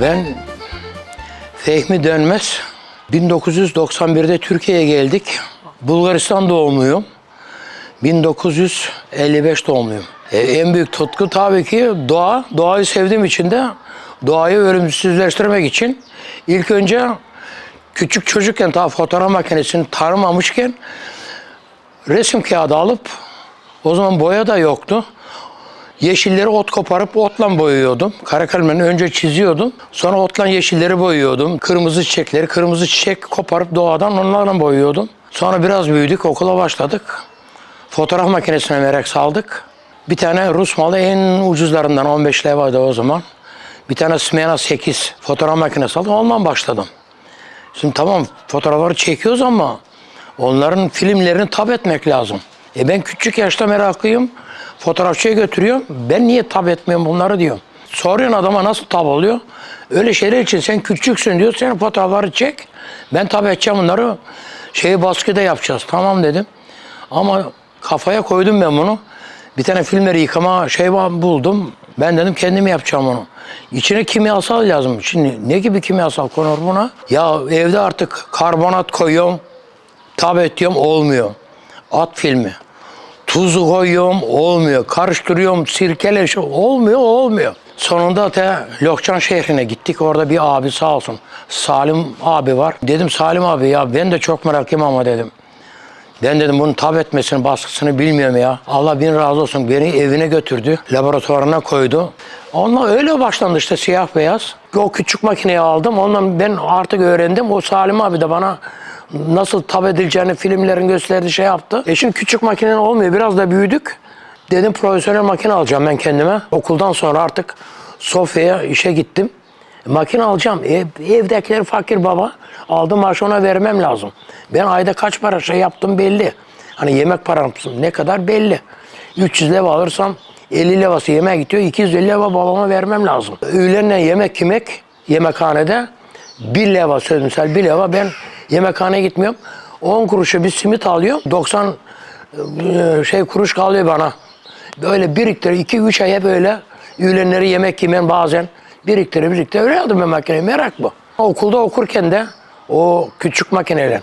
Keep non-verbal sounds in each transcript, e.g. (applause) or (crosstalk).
Ben Fehmi Dönmez. 1991'de Türkiye'ye geldik. Bulgaristan doğumluyum. 1955 doğumluyum. E, en büyük tutku tabii ki doğa. Doğayı sevdiğim için de doğayı ölümsüzleştirmek için ilk önce küçük çocukken daha fotoğraf makinesini tanımamışken resim kağıdı alıp o zaman boya da yoktu. Yeşilleri ot koparıp otla boyuyordum. Kara kalemle önce çiziyordum. Sonra otla yeşilleri boyuyordum. Kırmızı çiçekleri, kırmızı çiçek koparıp doğadan onlarla boyuyordum. Sonra biraz büyüdük, okula başladık. Fotoğraf makinesine merak saldık. Bir tane Rus malı en ucuzlarından 15 levaydı o zaman. Bir tane Smena 8 fotoğraf makinesi aldım. Ondan başladım. Şimdi tamam fotoğrafları çekiyoruz ama onların filmlerini tab etmek lazım. E ben küçük yaşta meraklıyım. Fotoğrafçıya götürüyorum. Ben niye tab etmiyorum bunları diyorum. Soruyorsun adama nasıl tab oluyor? Öyle şeyler için sen küçüksün diyor. Sen fotoğrafları çek. Ben tab edeceğim bunları. Şeyi baskıda yapacağız. Tamam dedim. Ama kafaya koydum ben bunu. Bir tane filmleri yıkama şey buldum. Ben dedim kendim yapacağım onu. İçine kimyasal lazım. Şimdi ne gibi kimyasal konur buna? Ya evde artık karbonat koyuyorum. Tab ediyorum olmuyor. At filmi. Tuzu koyuyorum olmuyor. Karıştırıyorum sirkele şu- olmuyor olmuyor. Sonunda te Lokçan şehrine gittik. Orada bir abi sağ olsun. Salim abi var. Dedim Salim abi ya ben de çok meraklıyım ama dedim. Ben dedim bunun tab etmesini, baskısını bilmiyorum ya. Allah bin razı olsun. Beni evine götürdü. Laboratuvarına koydu. Onunla öyle başlandı işte siyah beyaz. O küçük makineyi aldım. Ondan ben artık öğrendim. O Salim abi de bana nasıl tab edileceğini filmlerin gösterdiği şey yaptı. E şimdi küçük makinen olmuyor. Biraz da büyüdük. Dedim profesyonel makine alacağım ben kendime. Okuldan sonra artık Sofya'ya işe gittim. Makine alacağım. Ev, evdekiler fakir baba. Aldım maaşı ona vermem lazım. Ben ayda kaç para şey yaptım belli. Hani yemek param ne kadar belli. 300 leva alırsam 50 levası yemeğe gidiyor. 250 leva babama vermem lazım. Öğlenle yemek yemek yemekhanede 1 leva söz misal 1 leva ben yemekhaneye gitmiyorum. 10 kuruşa bir simit alıyorum. 90 e, şey kuruş kalıyor bana. Böyle biriktir 2-3 ay hep öyle öğlenleri yemek yemen bazen biriktire biriktire öyle aldım ben makineyi merak bu. Okulda okurken de o küçük makineyle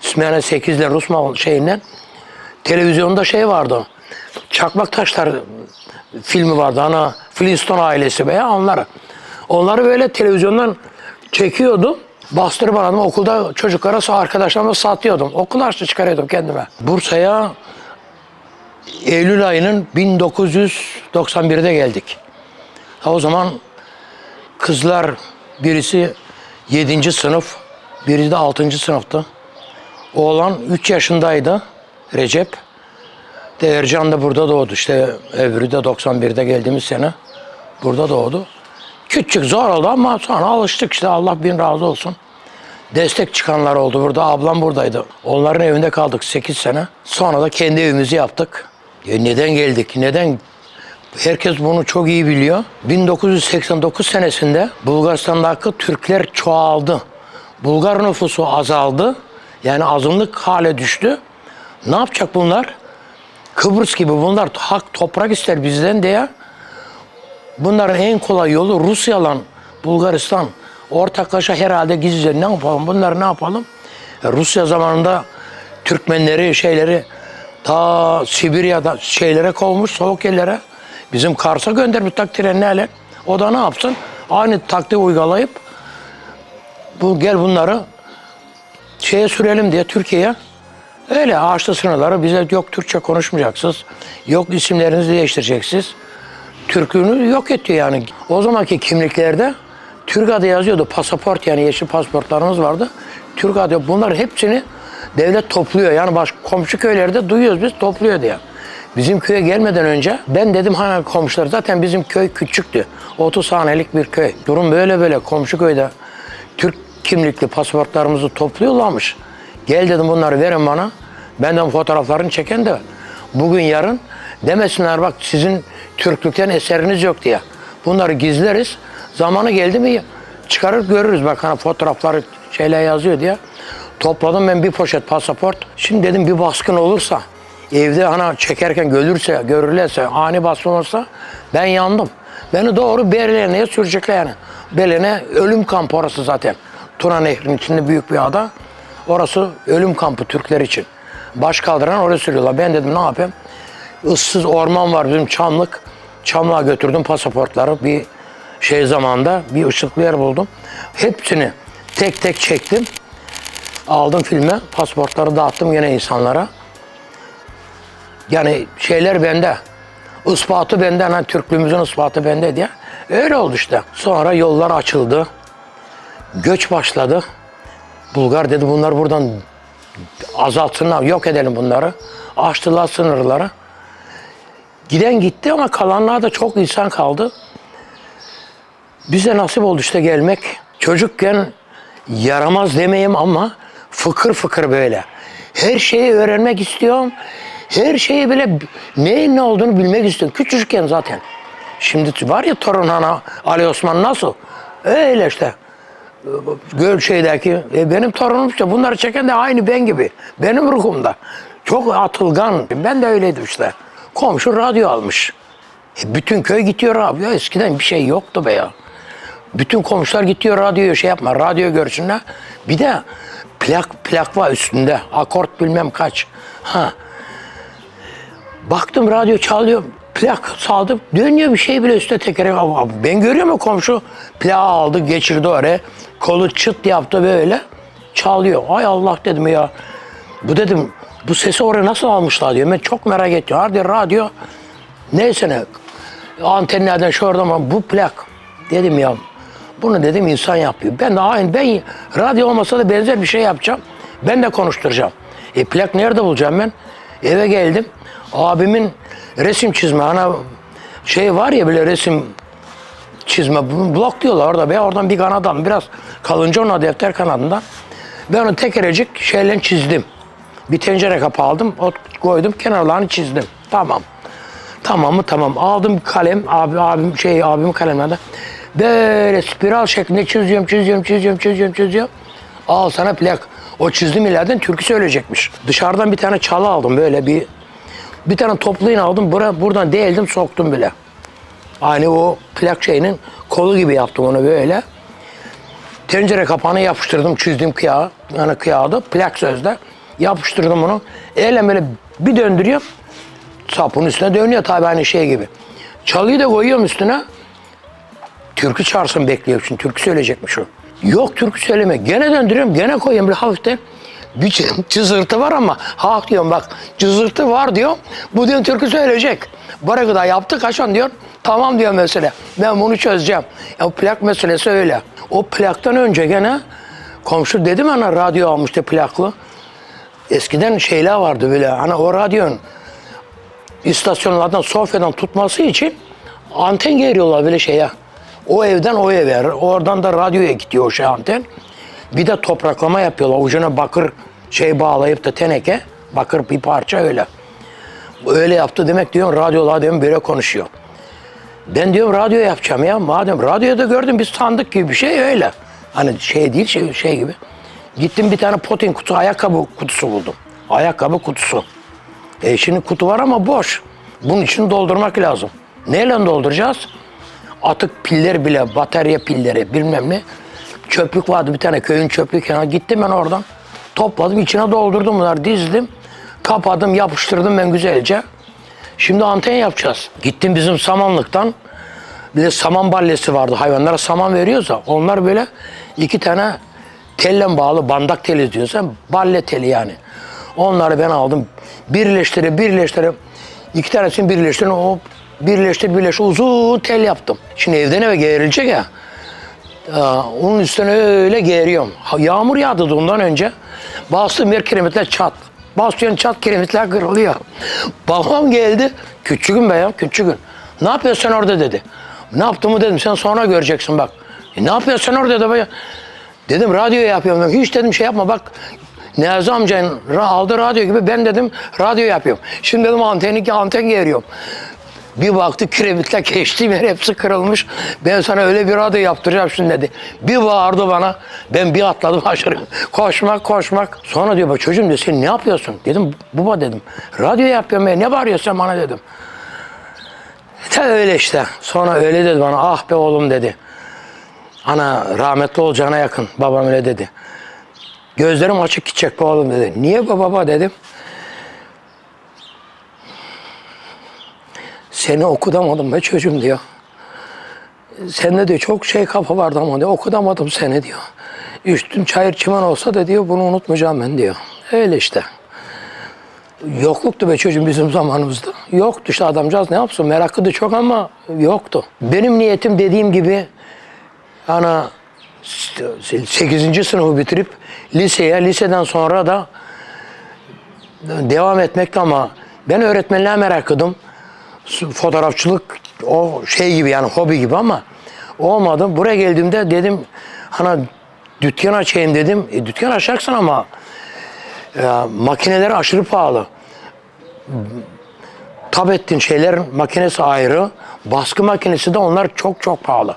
Smyrna 8 ile Rus şeyinden televizyonda şey vardı. Çakmak Taşlar filmi vardı. Ana Flintstone ailesi veya onlar. Onları böyle televizyondan çekiyordum. Bastırıp aradım. Okulda çocuklara arkadaşlarıma satıyordum. Okul harçlı çıkarıyordum kendime. Bursa'ya Eylül ayının 1991'de geldik. Ha o zaman kızlar birisi 7. sınıf, biri de 6. sınıftı. Oğlan 3 yaşındaydı Recep. De Ercan da burada doğdu. İşte öbürü de 91'de geldiğimiz sene burada doğdu. Küçük zor oldu ama sonra alıştık işte Allah bin razı olsun. Destek çıkanlar oldu burada. Ablam buradaydı. Onların evinde kaldık 8 sene. Sonra da kendi evimizi yaptık. E neden geldik? Neden? Herkes bunu çok iyi biliyor. 1989 senesinde Bulgaristan'daki Türkler çoğaldı. Bulgar nüfusu azaldı. Yani azınlık hale düştü. Ne yapacak bunlar? Kıbrıs gibi bunlar hak toprak ister bizden diye. Bunların en kolay yolu Rusya'la Bulgaristan ortaklaşa herhalde gizlice ne yapalım bunları ne yapalım? Rusya zamanında Türkmenleri şeyleri ta Sibirya'da şeylere kovmuş soğuk yerlere. Bizim Kars'a göndermiş tak trenlerle. O da ne yapsın? Aynı taktiği uygulayıp bu gel bunları şeye sürelim diye Türkiye'ye öyle ağaçlı sınırları bize yok Türkçe konuşmayacaksınız. Yok isimlerinizi değiştireceksiniz. Türk'ünü yok etti yani. O zamanki kimliklerde Türk adı yazıyordu. Pasaport yani yeşil pasaportlarımız vardı. Türk adı. Bunlar hepsini devlet topluyor. Yani baş, komşu köylerde duyuyoruz biz topluyor diye. Bizim köye gelmeden önce ben dedim hani komşular zaten bizim köy küçüktü. 30 hanelik bir köy. Durum böyle böyle komşu köyde Türk kimlikli pasaportlarımızı topluyorlarmış. Gel dedim bunları verin bana. Benden fotoğraflarını çeken de bugün yarın demesinler bak sizin Türklükten eseriniz yok diye. Bunları gizleriz. Zamanı geldi mi çıkarır görürüz bak hani fotoğrafları şeyler yazıyor diye. Topladım ben bir poşet pasaport. Şimdi dedim bir baskın olursa evde hani çekerken görürse, görürlerse, ani baskın olursa ben yandım. Beni doğru Berlin'e sürecekler yani. Belene ölüm kampı orası zaten. Tuna Nehri'nin içinde büyük bir ada. Orası ölüm kampı Türkler için. Baş kaldıran oraya sürüyorlar. Ben dedim ne yapayım? Issız orman var bizim Çamlık. Çamlığa götürdüm pasaportları. Bir şey zamanda bir ışıklı yer buldum. Hepsini tek tek çektim. Aldım filme. Pasaportları dağıttım yine insanlara. Yani şeyler bende. Ispatı bende. Hani Türklüğümüzün ispatı bende diye. Öyle oldu işte. Sonra yollar açıldı. Göç başladı. Bulgar dedi bunlar buradan azaltsınlar, yok edelim bunları. Açtılar sınırları. Giden gitti ama kalanlar da çok insan kaldı. Bize nasip oldu işte gelmek. Çocukken yaramaz demeyeyim ama fıkır fıkır böyle. Her şeyi öğrenmek istiyorum. Her şeyi bile neyin ne olduğunu bilmek istiyorum. Küçücükken zaten. Şimdi var ya torun ana Ali Osman nasıl? Öyle işte. Gölşehir'deki e, benim torunum işte bunları çeken de aynı ben gibi. Benim ruhumda. Çok atılgan. Ben de öyleydim işte. Komşu radyo almış. E, bütün köy gidiyor. Ya eskiden bir şey yoktu be ya. Bütün komşular gidiyor radyoya şey yapma. Radyo görsünler. Bir de plak plak var üstünde. Akort bilmem kaç. Ha. Baktım radyo çalıyor. Plak saldım. Dönüyor bir şey bile üstte tekere. Ben görüyorum ya komşu. Plağı aldı geçirdi oraya. Kolu çıt yaptı böyle. Çalıyor. Ay Allah dedim ya. Bu dedim bu sesi oraya nasıl almışlar diyor. Ben çok merak ettim. Hadi radyo. Neyse ne. Antenlerden şu oradan ama bu plak. Dedim ya bunu dedim insan yapıyor. Ben de aynı ben radyo olmasa da benzer bir şey yapacağım. Ben de konuşturacağım. E plak nerede bulacağım ben? Eve geldim. Abimin resim çizme ana şey var ya böyle resim çizme blok diyorlar orada. Ben oradan bir kanadan biraz kalınca ona defter kanadından. Ben onu tekerecik şeyle çizdim. Bir tencere kapağı aldım, o koydum, kenarlarını çizdim. Tamam. Tamam mı? Tamam. Aldım kalem, abi abim şey abim kalemle böyle spiral şeklinde çiziyorum, çiziyorum, çiziyorum, çiziyorum, çiziyorum. Al sana plak. O çizdiğim ileriden türkü söyleyecekmiş. Dışarıdan bir tane çalı aldım böyle bir bir tane toplu aldım. Bura, buradan değildim soktum bile. Aynı o plak şeyinin kolu gibi yaptım onu böyle. Tencere kapağına yapıştırdım çizdiğim kıyağı. Yani kıyağıdı plak sözde. Yapıştırdım onu. Elle böyle bir döndürüyorum. Sapın üstüne dönüyor tabii aynı şey gibi. Çalıyı da koyuyorum üstüne. Türkü çağırsın bekliyor şimdi. Türkü söyleyecekmiş o. Yok türkü söyleme. Gene döndürüyorum. Gene koyuyorum bir hafiften. Bir (laughs) cızırtı var ama ha diyorum bak cızırtı var diyor. Bu diyor türkü söyleyecek. Buraya kadar yaptık Haşan diyor. Tamam diyor mesele. Ben bunu çözeceğim. Ya plak meselesi öyle. O plaktan önce gene komşu dedim ana radyo almıştı plaklı. Eskiden şeyler vardı böyle hani o radyonun istasyonlardan sofyadan tutması için anten geriyorlar böyle şeye. O evden o eve, oradan da radyoya gidiyor o şey anten. Bir de topraklama yapıyorlar. Ucuna bakır şey bağlayıp da teneke, bakır bir parça öyle. Öyle yaptı demek diyorum radyolar diyorum böyle konuşuyor. Ben diyorum radyo yapacağım ya. Madem radyoda gördüm biz sandık gibi bir şey öyle. Hani şey değil şey, şey gibi. Gittim bir tane potin kutu ayakkabı kutusu buldum. Ayakkabı kutusu. E şimdi kutu var ama boş. Bunun için doldurmak lazım. Neyle dolduracağız? Atık piller bile, batarya pilleri bilmem ne. Çöplük vardı bir tane köyün çöplük kenarı. Gittim ben oradan. Topladım içine doldurdum bunları dizdim. Kapadım yapıştırdım ben güzelce. Şimdi anten yapacağız. Gittim bizim samanlıktan. Bir de saman ballesi vardı. Hayvanlara saman veriyoruz da onlar böyle iki tane telle bağlı bandak teli diyorsan balle teli yani. Onları ben aldım. Birleştirip birleştirip iki tanesini birleştirip o birleştir birleştir uzun tel yaptım. Şimdi evden eve geğirilecek ya. Onun üstüne öyle geğiriyorum. Yağmur yağdı da ondan önce. Bastım yer kiremitler çat. Bastıyorum çat kiremitler kırılıyor. Babam geldi. Küçüküm be ya küçüküm. Ne yapıyorsun orada dedi. Ne yaptığımı dedim sen sonra göreceksin bak. E, ne yapıyorsun orada dedi. Dedim radyo yapıyorum. dedim. Hiç dedim şey yapma bak. Niyazi amcanın aldığı radyo gibi ben dedim radyo yapıyorum. Şimdi dedim anteni anten geğiriyorum. Bir baktı kiremitler geçtiğim yer (laughs) hepsi kırılmış. Ben sana öyle bir radyo yaptıracağım şimdi dedi. Bir bağırdı bana. Ben bir atladım (laughs) aşağı. Koşmak koşmak. Sonra diyor bak çocuğum diyor sen ne yapıyorsun? Dedim baba dedim. Radyo yapıyorum ben. Ne bağırıyorsun sen bana dedim. Ta öyle işte. Sonra öyle dedi bana. Ah be oğlum dedi. Ana rahmetli olacağına yakın. Babam öyle dedi. Gözlerim açık gidecek be oğlum dedi. Niye be baba dedim. Seni okutamadım be çocuğum diyor. Sende diyor çok şey kafa vardı ama diyor okutamadım seni diyor. Üstün çayır çimen olsa da diyor bunu unutmayacağım ben diyor. Öyle işte. Yokluktu be çocuğum bizim zamanımızda. Yoktu işte adamcağız ne yapsın merakı da çok ama yoktu. Benim niyetim dediğim gibi ana 8. sınıfı bitirip liseye, liseden sonra da devam etmekti ama ben öğretmenliğe meraklıydım. Fotoğrafçılık o şey gibi yani hobi gibi ama olmadı. Buraya geldiğimde dedim hani dükkan açayım dedim. E, dükkan açacaksın ama ya, makineler aşırı pahalı. Tab ettiğin şeylerin makinesi ayrı. Baskı makinesi de onlar çok çok pahalı.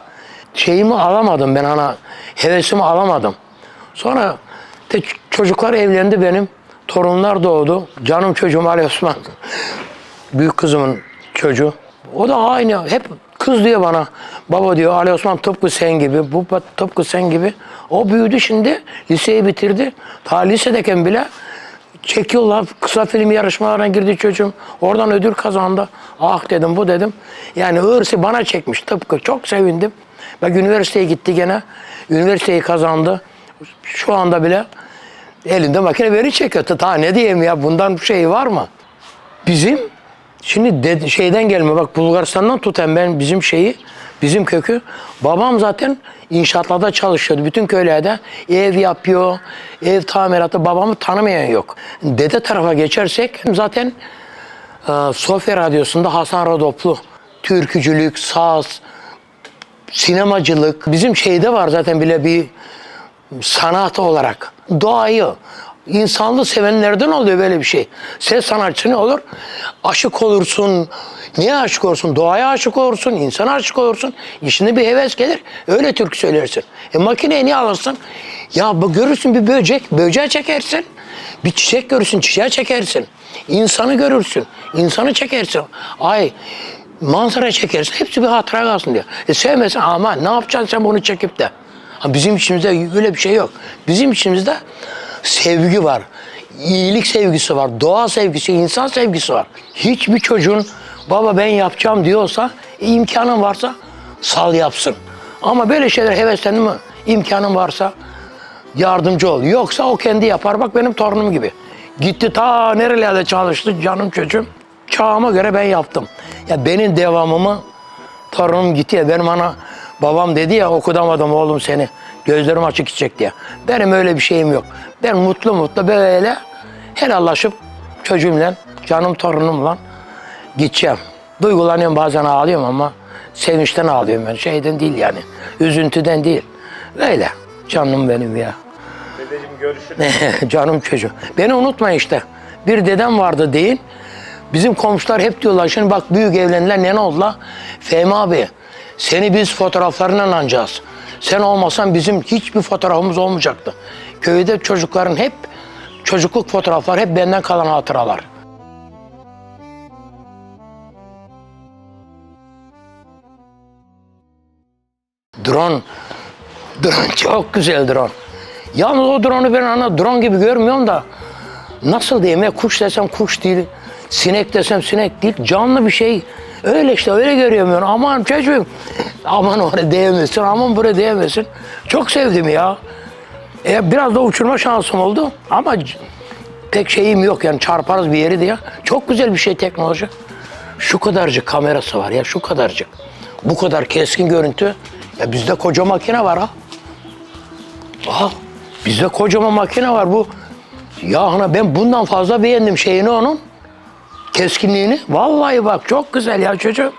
Şeyimi alamadım ben ana hevesimi alamadım. Sonra de çocuklar evlendi benim. Torunlar doğdu. Canım çocuğum Ali Osman. Büyük kızımın çocuğu. O da aynı. Hep kız diyor bana. Baba diyor Ali Osman tıpkı sen gibi. Bu tıpkı sen gibi. O büyüdü şimdi. Liseyi bitirdi. Ta lisedeyken bile çekiyorlar. Kısa film yarışmalarına girdi çocuğum. Oradan ödül kazandı. Ah dedim bu dedim. Yani hırsı bana çekmiş tıpkı. Çok sevindim. Bak üniversiteye gitti gene. Üniversiteyi kazandı. Şu anda bile elinde makine veri çekiyor. Ta ne diyeyim ya bundan şey var mı? Bizim şimdi de, şeyden gelme bak Bulgaristan'dan tutan ben bizim şeyi bizim kökü babam zaten inşaatlarda çalışıyordu. Bütün köylerde ev yapıyor, ev tamiratı babamı tanımayan yok. Dede tarafa geçersek zaten e, Sofya Radyosu'nda Hasan Rodoplu türkücülük, saz, sinemacılık bizim şeyde var zaten bile bir sanat olarak doğayı, insanlığı sevenlerden oluyor böyle bir şey. Ses sanatçı ne olur? Aşık olursun. Niye aşık olursun? Doğaya aşık olursun, insana aşık olursun. İçinde bir heves gelir. Öyle türkü söylersin. E makineyi niye alırsın? Ya bu görürsün bir böcek, böceğe çekersin. Bir çiçek görürsün, çiçeğe çekersin. İnsanı görürsün, insanı çekersin. Ay manzara çekersin. Hepsi bir hatıra kalsın diyor. E sevmesen aman ne yapacaksın sen bunu çekip de? Bizim içimizde öyle bir şey yok. Bizim içimizde sevgi var. iyilik sevgisi var. Doğa sevgisi, insan sevgisi var. Hiçbir çocuğun baba ben yapacağım diyorsa imkanın varsa sal yapsın. Ama böyle şeyler heveslendi mi imkanın varsa yardımcı ol. Yoksa o kendi yapar. Bak benim torunum gibi. Gitti ta nerelerde çalıştı canım çocuğum. Çağıma göre ben yaptım. Ya benim devamımı torunum gitti ya benim ana babam dedi ya okutamadım oğlum seni. Gözlerim açık gidecek diye. Benim öyle bir şeyim yok. Ben mutlu mutlu böyle helallaşıp çocuğumla, canım torunumla gideceğim. Duygulanıyorum bazen ağlıyorum ama sevinçten ağlıyorum ben. Şeyden değil yani. Üzüntüden değil. Öyle. Canım benim ya. Dedeciğim görüşürüz. (laughs) Canım çocuğum. Beni unutma işte. Bir dedem vardı deyin. Bizim komşular hep diyorlar şimdi bak büyük evlendiler ne oldular? Fehmi abi seni biz fotoğraflarına anacağız. Sen olmasan bizim hiçbir fotoğrafımız olmayacaktı. Köyde çocukların hep çocukluk fotoğraflar hep benden kalan hatıralar. Drone. Drone (laughs) çok güzel drone. Yalnız o drone'u ben ana drone gibi görmüyorum da nasıl diyeyim ya kuş desem kuş değil, sinek desem sinek değil, canlı bir şey. Öyle işte öyle görüyorum. Aman çocuğum, (laughs) aman oraya değmesin, aman buraya değmesin. Çok sevdim ya. E, biraz da uçurma şansım oldu ama pek şeyim yok yani çarparız bir yeri diye. Çok güzel bir şey teknoloji. Şu kadarcık kamerası var ya şu kadarcık. Bu kadar keskin görüntü. Ya bizde koca makine var ha. Aha, bizde kocaman makine var bu. Ya ana ben bundan fazla beğendim şeyini onun. Keskinliğini. Vallahi bak çok güzel ya çocuğum.